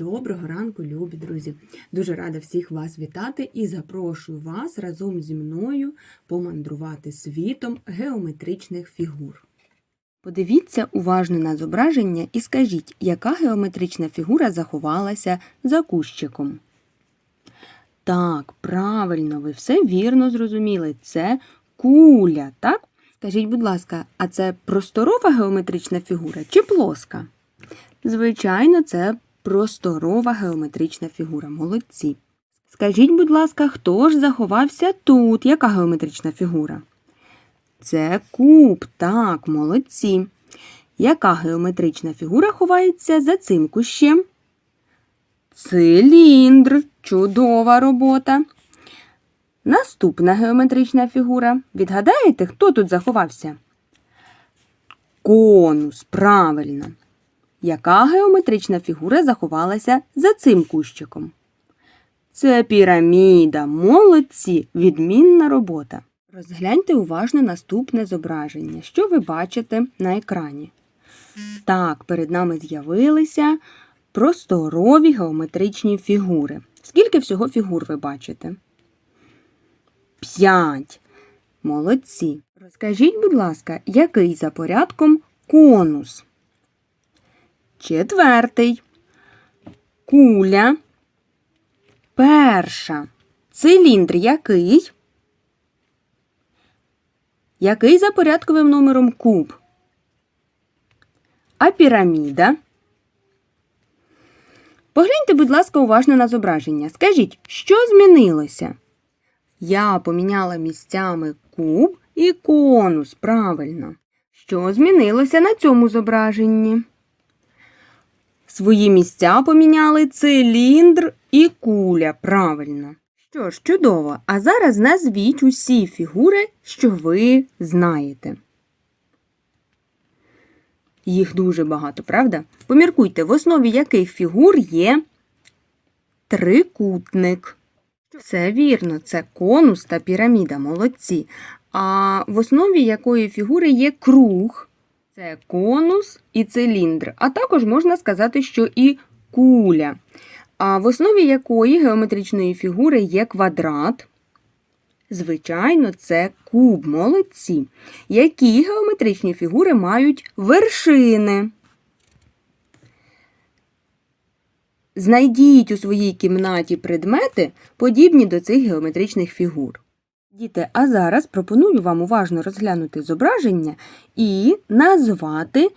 Доброго ранку, любі друзі! Дуже рада всіх вас вітати і запрошую вас разом зі мною помандрувати світом геометричних фігур. Подивіться уважно на зображення і скажіть, яка геометрична фігура заховалася за кущиком. Так, правильно, ви все вірно зрозуміли. Це куля, так? Скажіть, будь ласка, а це просторова геометрична фігура чи плоска? Звичайно, це просторова геометрична фігура. Молодці. Скажіть, будь ласка, хто ж заховався тут? Яка геометрична фігура? Це куб, так, молодці. Яка геометрична фігура ховається за цим кущем? Циліндр. Чудова робота. Наступна геометрична фігура. Відгадаєте, хто тут заховався? Конус, правильно. Яка геометрична фігура заховалася за цим кущиком? Це піраміда. Молодці, відмінна робота. Розгляньте уважно наступне зображення. Що ви бачите на екрані? Так, перед нами з'явилися просторові геометричні фігури. Скільки всього фігур ви бачите? П'ять. Молодці. Розкажіть, будь ласка, який за порядком конус? Четвертий. Куля. Перша. Циліндр який? Який за порядковим номером куб? А піраміда? Погляньте, будь ласка, уважно на зображення. Скажіть, що змінилося? Я поміняла місцями куб і конус, правильно. Що змінилося на цьому зображенні? Свої місця поміняли циліндр і куля, правильно. Що ж, чудово, а зараз назвіть усі фігури, що ви знаєте. Їх дуже багато, правда? Поміркуйте, в основі яких фігур є трикутник. Все вірно, це конус та піраміда, молодці. А в основі якої фігури є круг, це конус і циліндр. А також можна сказати, що і куля. А в основі якої геометричної фігури є квадрат. Звичайно, це куб, молодці. Які геометричні фігури мають вершини? Знайдіть у своїй кімнаті предмети, подібні до цих геометричних фігур. Діти, а зараз пропоную вам уважно розглянути зображення і назвати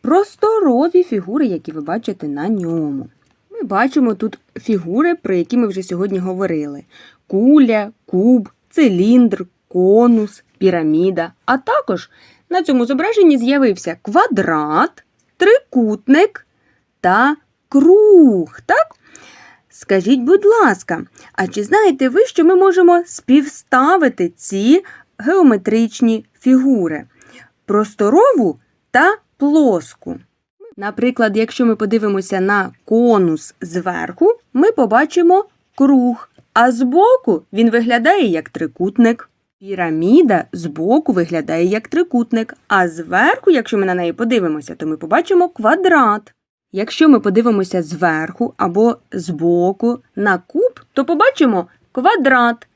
просторові фігури, які ви бачите на ньому. Ми бачимо тут фігури, про які ми вже сьогодні говорили: куля, куб, циліндр, конус, піраміда. А також на цьому зображенні з'явився квадрат, трикутник та круг. Так? Скажіть, будь ласка, а чи знаєте ви, що ми можемо співставити ці геометричні фігури? Просторову та плоску. Наприклад, якщо ми подивимося на конус зверху, ми побачимо круг, а збоку він виглядає як трикутник. Піраміда збоку виглядає як трикутник, а зверху, якщо ми на неї подивимося, то ми побачимо квадрат. Якщо ми подивимося зверху або збоку на куб, то побачимо квадрат,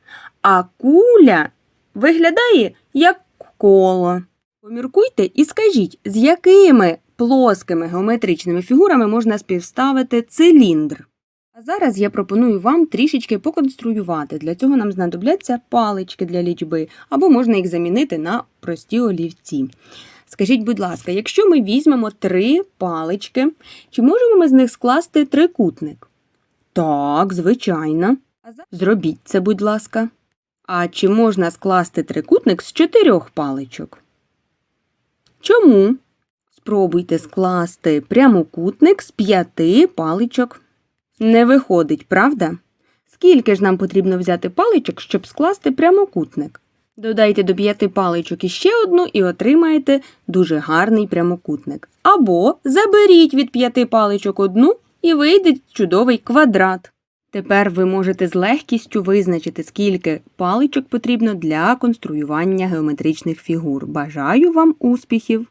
а куля виглядає як коло. Поміркуйте і скажіть, з якими плоскими геометричними фігурами можна співставити циліндр. А зараз я пропоную вам трішечки поконструювати. Для цього нам знадобляться палички для лічби, або можна їх замінити на прості олівці. Скажіть, будь ласка, якщо ми візьмемо три палички, чи можемо ми з них скласти трикутник? Так, звичайно. Зробіть це, будь ласка. А чи можна скласти трикутник з чотирьох паличок? Чому? Спробуйте скласти прямокутник з п'яти паличок. Не виходить, правда? Скільки ж нам потрібно взяти паличок, щоб скласти прямокутник? Додайте до п'яти паличок іще одну і отримаєте дуже гарний прямокутник. Або заберіть від п'яти паличок одну і вийде чудовий квадрат. Тепер ви можете з легкістю визначити, скільки паличок потрібно для конструювання геометричних фігур. Бажаю вам успіхів!